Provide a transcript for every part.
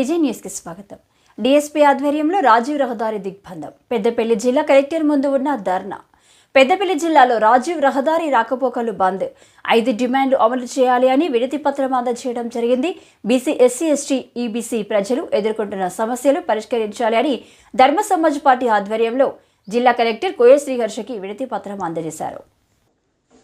న్యూస్కి స్వాగతం. డిఎస్పీ ఆధ్వర్యంలో రాజీవ్ రహదారి దిగ్బంధం. పెద్దపల్లి జిల్లా కలెక్టర్ ముందు ఉన్న ధర్నా. పెద్దపల్లి జిల్లాలో రాజీవ్ రహదారి రాకపోకలు బంద్. ఐదు డిమాండ్లు అమలు చేయాలి అని వినతి పత్రం అందజేయడం జరిగింది. బీసీ ఎస్సీ ఎస్టీ ఈబీసీ ప్రజలు ఎదుర్కొంటున్న సమస్యలు పరిష్కరించాలి అని ధర్మ సమాజ్ పార్టీ ఆధ్వర్యంలో జిల్లా కలెక్టర్ కోయ శ్రీహర్షకి వినతి పత్రం అందజేశారు.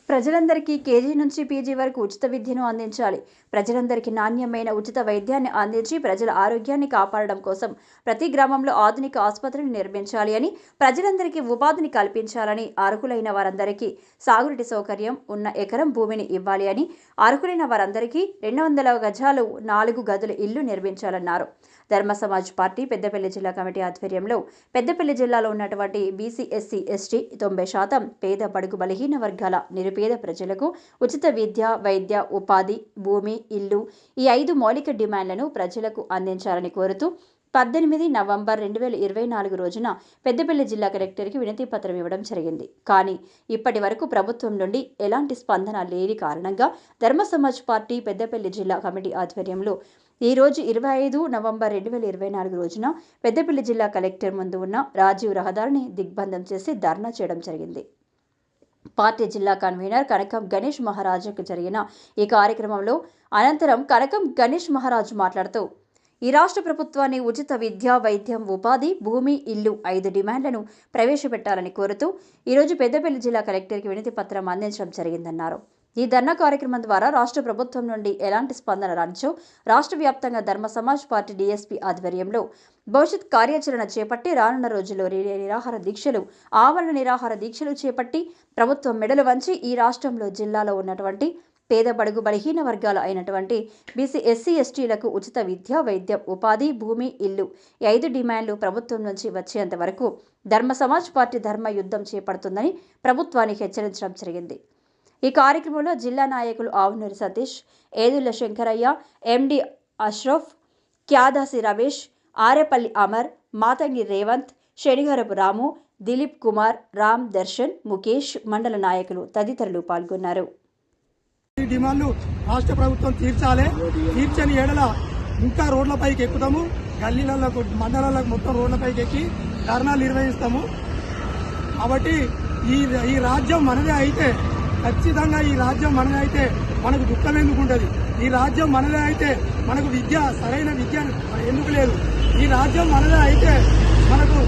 ప్రజలందరికీ కేజీ నుంచి పీజీ వరకు ఉచిత విద్యను అందించాలి. ప్రజలందరికీ నాణ్యమైన ఉచిత వైద్యాన్ని అందించి ప్రజల ఆరోగ్యాన్ని కాపాడడం కోసం ప్రతి గ్రామంలో ఆధునిక ఆసుపత్రిని నిర్మించాలి అని ప్రజలందరికీ ఉపాధిని కల్పించాలని అర్హులైన వారందరికీ సాగునీటి సౌకర్యం ఉన్న ఎకరం భూమిని ఇవ్వాలి అని అర్హులైన వారందరికీ రెండు వందల గజాలు నాలుగు గదుల ఇల్లు నిర్మించాలన్నారు. ధర్మ సమాజ్ పార్టీ పెద్దపల్లి జిల్లా కమిటీ ఆధ్వర్యంలో పెద్దపల్లి జిల్లాలో ఉన్నటువంటి బీసీ ఎస్సీ ఎస్టీ తొంభై శాతం పేద బడుగు బలహీన వర్గాల నిరుపేద పేద ప్రజలకు ఉచిత విద్య వైద్య ఉపాధి భూమి ఇల్లు ఈ ఐదు మౌలిక డిమాండ్లను ప్రజలకు అందించాలని కోరుతూ పద్దెనిమిది నవంబర్ రెండు వేల ఇరవై నాలుగు రోజున పెద్దపల్లి జిల్లా కలెక్టర్కి వినతి పత్రం ఇవ్వడం జరిగింది. కానీ ఇప్పటి వరకు ప్రభుత్వం నుండి ఎలాంటి స్పందన లేని కారణంగా ధర్మ సమాజ్ పార్టీ పెద్దపల్లి జిల్లా కమిటీ ఆధ్వర్యంలో ఈ రోజు ఇరవై ఐదు నవంబర్ రెండు వేల ఇరవై నాలుగు రోజున పెద్దపల్లి జిల్లా కలెక్టర్ ముందు ఉన్న రాజీవ్ రహదారిని దిగ్బంధం చేసి ధర్నా చేయడం జరిగింది. పార్టీ జిల్లా కన్వీనర్ కనకం గణేష్ మహారాజుకు జరిగిన ఈ కార్యక్రమంలో అనంతరం కనకం గణేష్ మహారాజు మాట్లాడుతూ ఈ రాష్ట్ర ప్రభుత్వాన్ని ఉచిత విద్య వైద్యం ఉపాధి భూమి ఇల్లు ఐదు డిమాండ్లను ప్రవేశపెట్టాలని కోరుతూ ఈరోజు పెద్దపల్లి జిల్లా కలెక్టర్కి వినతి పత్రం అందించడం జరిగిందన్నారు. ఈ ధర్నా కార్యక్రమం ద్వారా రాష్ట్ర ప్రభుత్వం నుండి ఎలాంటి స్పందన రానిచో రాష్ట్ర వ్యాప్తంగా ధర్మ సమాజ్ పార్టీ డీఎస్పీ ఆధ్వర్యంలో భవిష్యత్ కార్యాచరణ చేపట్టి రానున్న రోజుల్లో నిరాహార దీక్షలు ఆవరణ నిరాహార దీక్షలు చేపట్టి ప్రభుత్వం మెడలు వంచి ఈ రాష్ట్రంలో జిల్లాలో ఉన్నటువంటి పేద బడుగు బలహీన వర్గాలు అయినటువంటి బీసీ ఎస్సీ ఎస్టీలకు ఉచిత విద్య వైద్యం ఉపాధి భూమి ఇల్లు ఈ ఐదు డిమాండ్లు ప్రభుత్వం నుంచి వచ్చేంత వరకు ధర్మ సమాజ్ పార్టీ ధర్మ యుద్ధం చేపడుతుందని ప్రభుత్వాన్ని హెచ్చరించడం జరిగింది. ఈ కార్యక్రమంలో జిల్లా నాయకులు ఆవునూరి సతీష్ ఏదుల శంకరయ్య ఎండి అష్రఫ్ క్యాదాసి రమేష్ ఆరేపల్లి అమర్ మాతంగి రేవంత్ శనిగరపు రాము దిలీప్ కుమార్ రామ్ దర్శన్ ముఖేష్ మండల నాయకులు తదితరులు పాల్గొన్నారు. ఈ డిమాండ్లు రాష్ట్ర ప్రభుత్వం తీర్చాలి. తీర్చని ఏడల ఇంకా రోడ్లపైకి ఎక్కుతాము. గల్లీలకు మండలాలకు మొత్తం రోడ్లపైకి ఎక్కి ధర్నాలు నిర్వహిస్తాము. కాబట్టి ఈ ఈ రాజ్యం మనదే అయితే ఖచ్చితంగా ఈ రాజ్యం మనదే అయితే మనకు దుఃఖం ఎందుకు ఉంటుంది? ఈ రాజ్యం మనదే అయితే మనకు విద్య సరైన విద్య ఎందుకు లేదు? ఈ రాజ్యం మనదే అయితే మనకు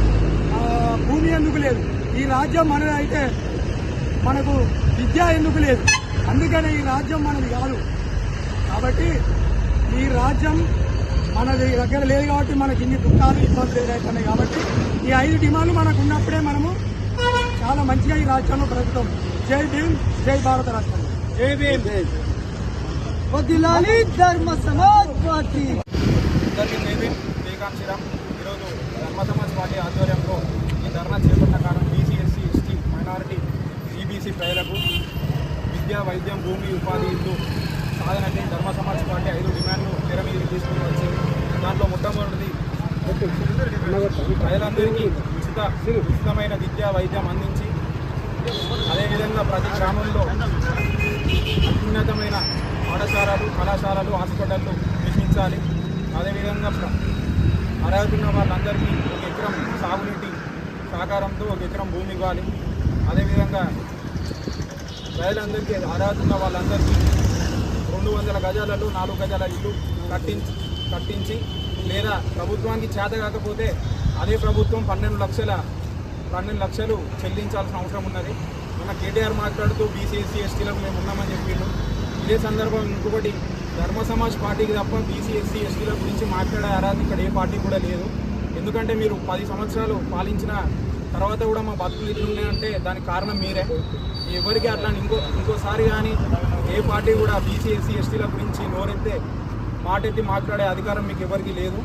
భూమి ఎందుకు లేదు? ఈ రాజ్యం మనదే అయితే మనకు విద్య ఎందుకు లేదు? అందుకనే ఈ రాజ్యం మనది కాదు. కాబట్టి ఈ రాజ్యం మనది దగ్గర లేదు కాబట్టి మనకి ఇన్ని దుఃఖాలు ఇబ్బందులు ఎదురవుతున్నాయి కాబట్టి ఈ ఐదు డిమాండ్లు మనకు ఉన్నప్పుడే మనము చాలా మంచిగా ఈ రాజ్యంలో బ్రతుకుతాం. జై భీమ్ జై భారత రాష్ట్రం. జై భీమ్. వదిలాలి ధర్మ సమాజ్ పార్టీ. అందరికీ జైభీం జయకాంత్ శ్రీరామ్ ఈరోజు ధర్మ సమాజ్ పార్టీ ఆధ్వర్యంలో ఈ ధర్నా చేపట్టిన కారణం BC SC ST minority EBC ప్రజలకు విద్య వైద్యం భూమి ఉపాధి ఇల్లు సాధనకి ధర్మ సమాజ్ పార్టీ ఐదు డిమాండ్లు తెర మీద తీసుకుని వచ్చింది దాంట్లో మొట్టమొదటిది ప్రజలందరికీ ఉచిత ఉచితమైన విద్య వైద్యం అందించి అదేవిధంగా ప్రతి గ్రామంలో అత్యున్నతమైన పాఠశాలలు కళాశాలలు హాస్పిటళ్ళు నిర్మించాలి. అదేవిధంగా అర్హతున్న వాళ్ళందరికీ ఒక ఎకరం సాగునీటి సహకారంతో ఒక ఎకరం భూమి ఇవ్వాలి. అదేవిధంగా ప్రజలందరికీ అర్హతున్న వాళ్ళందరికీ రెండు వందల గజాలలో నాలుగు గజాల ఇల్లు కట్టించి కట్టించి లేదా ప్రభుత్వానికి చేత కాకపోతే అదే ప్రభుత్వం పన్నెండు లక్షల పన్నెండు లక్షలు చెల్లించాల్సిన అవసరం ఉన్నది. మన కేటీఆర్ మాట్లాడుతూ బీసీఎస్సీ ఎస్టీలకు మేము ఉన్నామని చెప్పిండు. ఇదే సందర్భం ఇంకొకటి ధర్మ సమాజ్ పార్టీకి తప్ప బీసీఎస్సీ ఎస్టీల గురించి మాట్లాడే అర్హత ఇక్కడ ఏ పార్టీ కూడా లేదు. ఎందుకంటే మీరు పది సంవత్సరాలు పాలించిన తర్వాత కూడా మా బతుకులు ఇట్లున్నాయంటే దానికి కారణం మీరే. ఎవరికి అట్లా ఇంకో ఇంకోసారి కానీ ఏ పార్టీ కూడా బీసీఎస్సీ ఎస్టీల గురించి నోరెత్తే మాటెత్తి మాట్లాడే అధికారం మీకు ఎవరికి లేదు.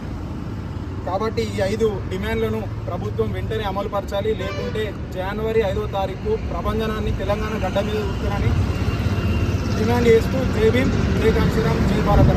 కాబట్టి ఈ ఐదు డిమాండ్లను ప్రభుత్వం వెంటనే అమలుపరచాలి. లేకుంటే జనవరి ఐదో తారీఖు ప్రబంధనాన్ని తెలంగాణ గడ్డ మీద చూస్తారని డిమాండ్ చేస్తూ జై భీమ్ జై కాంశీరామ్ జై భారత